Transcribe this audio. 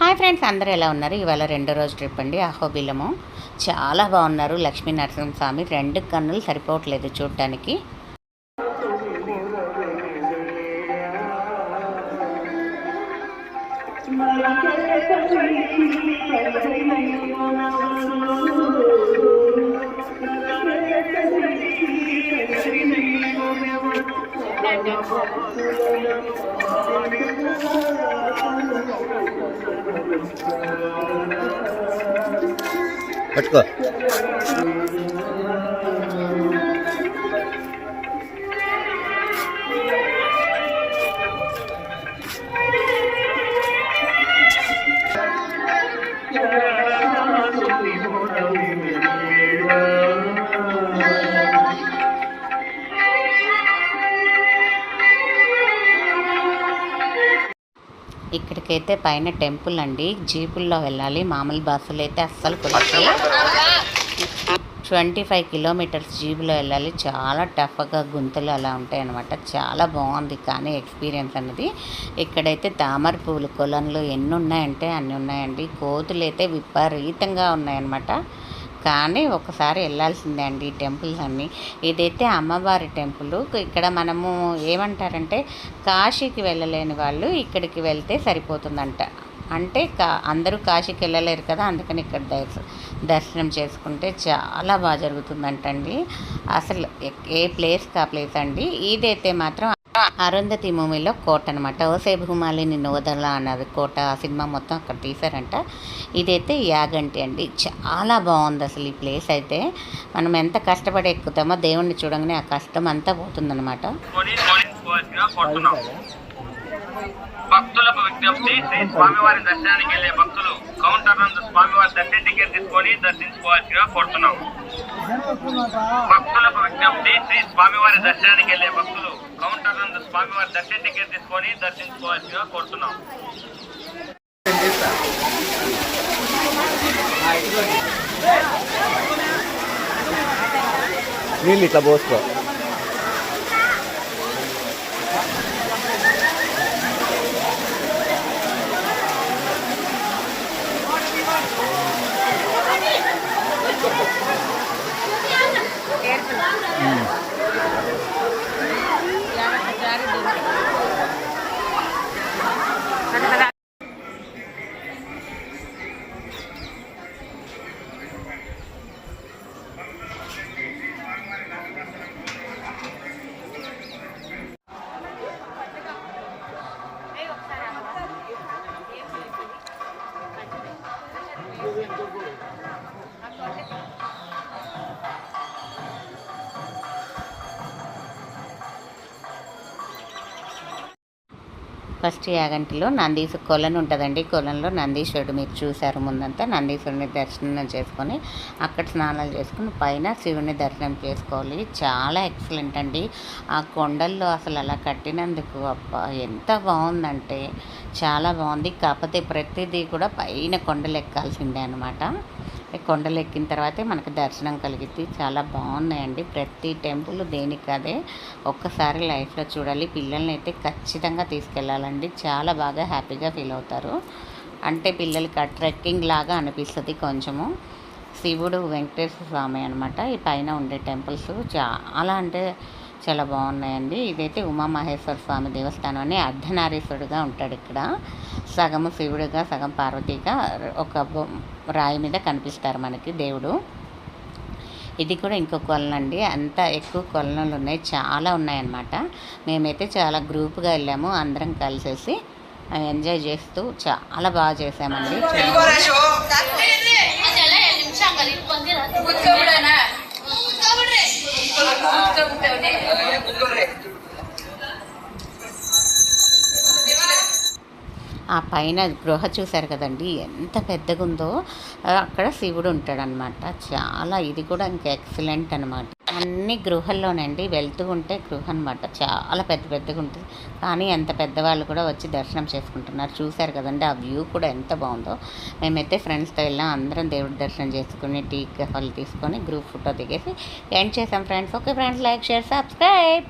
Hi friends అందరూ ఎలా ఉన్నారు? ఇవాళ రెండో రోజు ట్రిప్ అండి అహోబిలము. చాలా బాగున్నారు లక్ష్మీ నరసింహస్వామి రెండు కన్నులు సరిపోవట్లేదు చూడటానికి పట్టుకో. ఇక్కడికైతే పైన టెంపుల్ అండి. జీపుల్లో వెళ్ళాలి. మామూలు బస్సులు అయితే అస్సలు కుదరదు ట్వంటీ ఫైవ్ కిలోమీటర్స్ జీబులో వెళ్ళాలి. చాలా టఫ్గా గుంతలు అలా ఉంటాయి అనమాట చాలా బాగుంది కానీ ఎక్స్పీరియన్స్ అనేది ఇక్కడైతే తామర పువ్వులు కొలన్లు ఎన్ని ఉన్నాయంటే అన్ని ఉన్నాయండి. కోతులు అయితే విపరీతంగా ఉన్నాయన్నమాట. కానీ ఒకసారి వెళ్ళాల్సిందే అండి ఈ టెంపుల్స్ అన్నీ. ఇదైతే అమ్మవారి టెంపుల్. ఇక్కడ మనము ఏమంటారంటే కాశీకి వెళ్ళలేని వాళ్ళు ఇక్కడికి వెళ్తే సరిపోతుందంట. అంటే కా అందరూ కాశీకి వెళ్ళలేరు కదా అందుకని ఇక్కడ దర్శ దర్శనం చేసుకుంటే చాలా బాగా జరుగుతుందంటండి. అసలు ఏ ప్లేస్కి ఆ ప్లేస్ అండి? ఇదైతే మాత్రం అరుంధతి మూవీలో కోట అనమాట ఓసే భూమాలి నిన్ను వదల అన్నది కోట ఆ సినిమా మొత్తం అక్కడ తీశారంట. ఇదైతే యాగంటి అండి. చాలా బాగుంది అసలు ఈ ప్లేస్ అయితే. మనం ఎంత కష్టపడి ఎక్కుతామో దేవుణ్ణి చూడంగానే ఆ కష్టం అంతా పోతుందన్నమాట. కొని భక్తులకు విజ్ఞప్తి శ్రీ స్వామివారి దర్శనానికి వెళ్ళే భక్తులు కౌంటర్ నందు స్వామివారి దర్శన టికెట్ తీసుకొని దర్శించుకోవాల్సిగా కోరుతున్నాం. భక్తులకు విజ్ఞప్తి శ్రీ స్వామివారి దర్శనానికి వెళ్ళే భక్తులు కౌంటర్ స్వామివారి దర్శన టికెట్ తీసుకొని దర్శించుకోవాల్సిగా కోరుతున్నాం. నీళ్ళు ఇట్లా పోసుకో. ఫస్ట్ యాగంటిలో నందీసు కొలను ఉంటుందండి. కొలంలో నందీశ్వరుడు మీరు చూశారు ముందంతా. నందీశ్వరుని దర్శనం చేసుకొని అక్కడ స్నానాలు చేసుకుని పైన శివుని దర్శనం చేసుకోవాలి. చాలా ఎక్సలెంట్ అండి. ఆ కొండల్లో అసలు అలా కట్టినందుకు అబ్బా ఎంత బాగుందంటే చాలా బాగుంది. కాకపోతే ప్రతిదీ కూడా పైన కొండలు ఎక్కాల్సిందే అనమాట కొండలు ఎక్కిన తర్వాతే మనకు దర్శనం కలిగింది చాలా బాగున్నాయండి. ప్రతి టెంపుల్ దేనికి అదే. ఒక్కసారి లైఫ్లో చూడాలి. పిల్లల్ని అయితే ఖచ్చితంగా తీసుకెళ్ళాలండి. చాలా బాగా హ్యాపీగా ఫీల్ అవుతారు. అంటే పిల్లలకి ఆ ట్రెక్కింగ్ లాగా అనిపిస్తుంది కొంచెము. శివుడు వెంకటేశ్వర స్వామి అనమాట ఈ పైన ఉండే టెంపుల్స్. చాలా అంటే చాలా బాగున్నాయండి. ఇదైతే ఉమామహేశ్వర స్వామి దేవస్థానం అని అర్ధనారీశ్వరుడుగా ఉంటాడు ఇక్కడ. సగము శివుడుగా సగం పార్వతిగా ఒక బొ- రాయి మీద కనిపిస్తారు మనకి దేవుడు. ఇది కూడా ఇంకో కొలను అండి. అంత ఎక్కువ కొలనులు ఉన్నాయి. చాలా ఉన్నాయన్నమాట. మేమైతే చాలా గ్రూప్గా వెళ్ళాము. అందరం కలిసేసి ఎంజాయ్ చేస్తూ చాలా బాగా చేసామండి ఆ పైన గృహ చూశారు కదండి ఎంత పెద్దగా ఉందో అక్కడ శివుడు ఉంటాడనమాట చాలా ఇది కూడా ఇంకా ఎక్సలెంట్ అనమాట అన్ని గృహల్లోనండి వెళ్తూ ఉంటే గృహ అనమాట చాలా పెద్ద పెద్దగా ఉంటుంది కానీ ఎంత పెద్దవాళ్ళు కూడా వచ్చి దర్శనం చేసుకుంటున్నారు. చూశారు కదండి ఆ వ్యూ కూడా ఎంత బాగుందో. మేమైతే ఫ్రెండ్స్తో వెళ్ళాం అందరం దేవుడి దర్శనం చేసుకుని టీ కాఫీలు తీసుకొని గ్రూప్ ఫోటో దిగేసి ఎండ్ చేసాం friends? Okay friends like share subscribe!